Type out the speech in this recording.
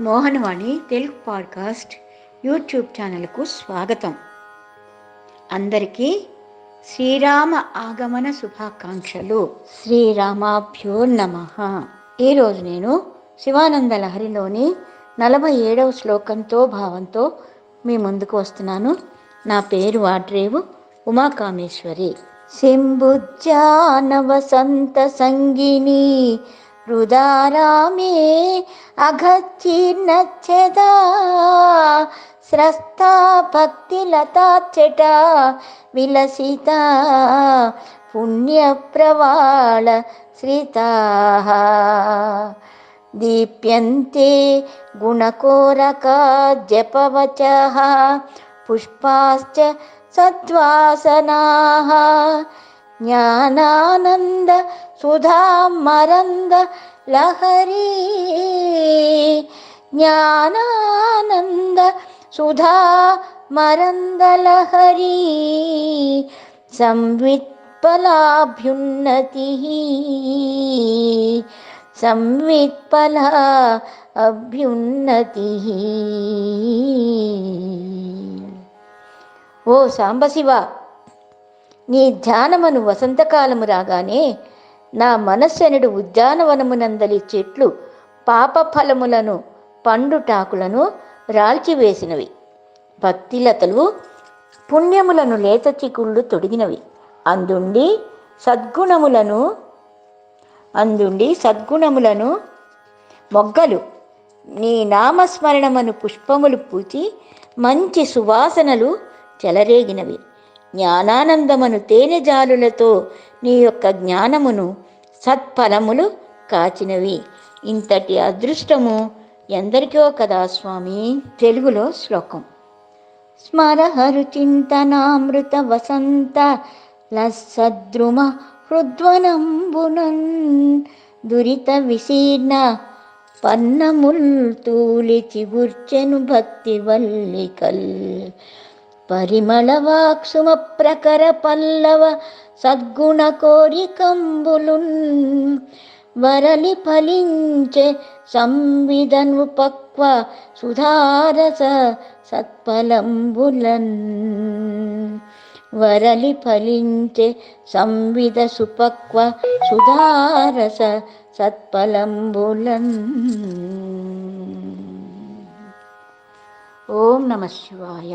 Mohanavani Telugu podcast YouTube ఛానల్కు స్వాగతం. అందరికీ శ్రీరామ ఆగమన శుభాకాంక్షలు. శ్రీరామాభ్యో నమ. ఈరోజు నేను శివానంద లహరిలోని నలభై ఏడవ శ్లోకంతో భావంతో మీ ముందుకు వస్తున్నాను. నా పేరు వాడ్రేవు ఉమాకామేశ్వరి. సింబుజ్జాన వసంత సంగిని రుదారామే అఘచ్చీర్ణచ్చదా స్రస్తా భక్తిలతాచ్చట విలసిత పుణ్యప్రవాళ శ్రితా దీప్యంతే గుణకోరకా జపవచ పుష్పాశ్చ ജ്ഞാനാനന്ദ സുധാമരന്ദ ലഹരി. ജ്ഞാനാനന്ദ സുധാ മരന്ദലഹരി സംവിത്പലാഭ്യുന്നതി സംവിത്പല അഭ്യുന്നതി ഓ സാംബശിവ నీ ధ్యానమును వసంతకాలము రాగానే నా మనస్సెనుడు ఉద్యానవనమునందలి చెట్లు పాప ఫలములను పండుటాకులను రాల్చివేసినవి. భక్తిలతలు పుణ్యములను లేత చిక్కుళ్ళు తొడిగినవి. అందుండి సద్గుణములను అందుండి సద్గుణములను మొగ్గలు. నీ నామస్మరణమను పుష్పములు పూచి మంచి సువాసనలు చెలరేగినవి. జ్ఞానానందమును తేనె జాలులతో నీ యొక్క జ్ఞానమును సత్ఫలములు కాచినవి. ఇంతటి అదృష్టము ఎందరికో కదా స్వామి. తెలుగులో శ్లోకం. స్మరహరు చింతనామృత వసంత లసద్రుమ హృద్వనంబునన్ దురిత విశీర్ణ పన్నముల్ తూలి చిగుర్చెను భక్తి వల్లికల్ పరిమళ ప్రకర పల్లవ సద్గుణ కోరికంబులున్ వరలి ఫలించే సంవిధను పక్వ సుధారస సత్ఫలంబులన్ వరలి ఫలించే సంవిధ సుపక్వ సుధారస సత్ఫలంబులన్. ఓం నమ శివాయ.